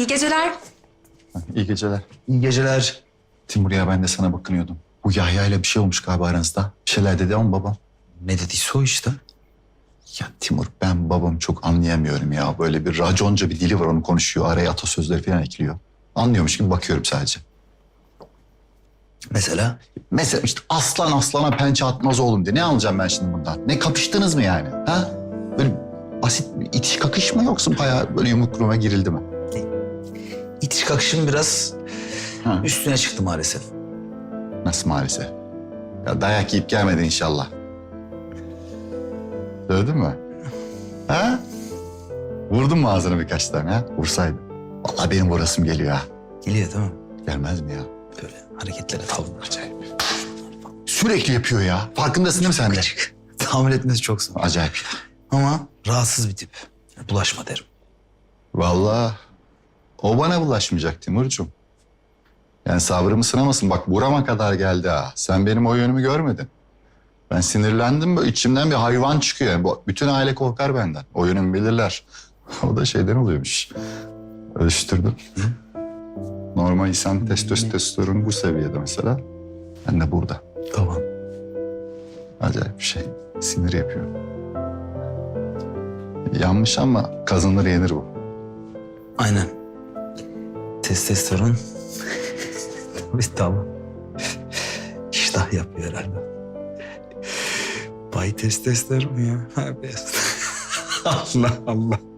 İyi geceler. İyi geceler. İyi geceler. Timur ya ben de sana bakınıyordum. Bu Yahya ile bir şey olmuş galiba aranızda. Bir şeyler dedi ama babam. Ne dediyse o işte. Ya Timur ben babam çok anlayamıyorum ya. Böyle bir raconca bir dili var onu konuşuyor. Araya atasözleri falan ekliyor. Anlıyormuş gibi bakıyorum sadece. Mesela Mesela işte aslan aslana pençe atmaz oğlum diye. Ne alacağım ben şimdi bundan? Ne kapıştınız mı yani? Ha? Böyle basit bir itiş kakış mı yoksa bayağı böyle yumruk girildi mi? İtiş kakışım biraz Ha. üstüne çıktı maalesef. Nasıl maalesef? Ya dayak yiyip gelmedin inşallah. Dövdün mü? Ha? Vurdun mu ağzına birkaç tane ha? Vursaydın. Vallahi benim vurasım geliyor ha. Geliyor değil mi? Gelmez mi ya? Böyle hareketlere tavırlar. Acayip. Sürekli yapıyor ya. Farkındasın değil mi sen de? Gıcık. Tahammül etmesi çok zor. Acayip ya. Ama rahatsız bir tip. Bulaşma derim. Vallahi o bana bulaşmayacak Timurcuğum. Yani sabrımı sınamasın. Bak burama kadar geldi ha. Sen benim o yönümü görmedin. Ben sinirlendim böyle içimden bir hayvan çıkıyor. Yani bu, bütün aile korkar benden. O yönümü bilirler. o da şeyden oluyormuş. Ölüştürdüm. Normal insan testosteron bu seviyede mesela. Ben de burada. Tamam. Acayip bir şey. Sinir yapıyor. Yanmış ama kazanır yenir bu. Aynen. Testosteron. Tabii tamam. İştah yapıyor herhalde. Bay testosteron ya. Allah Allah.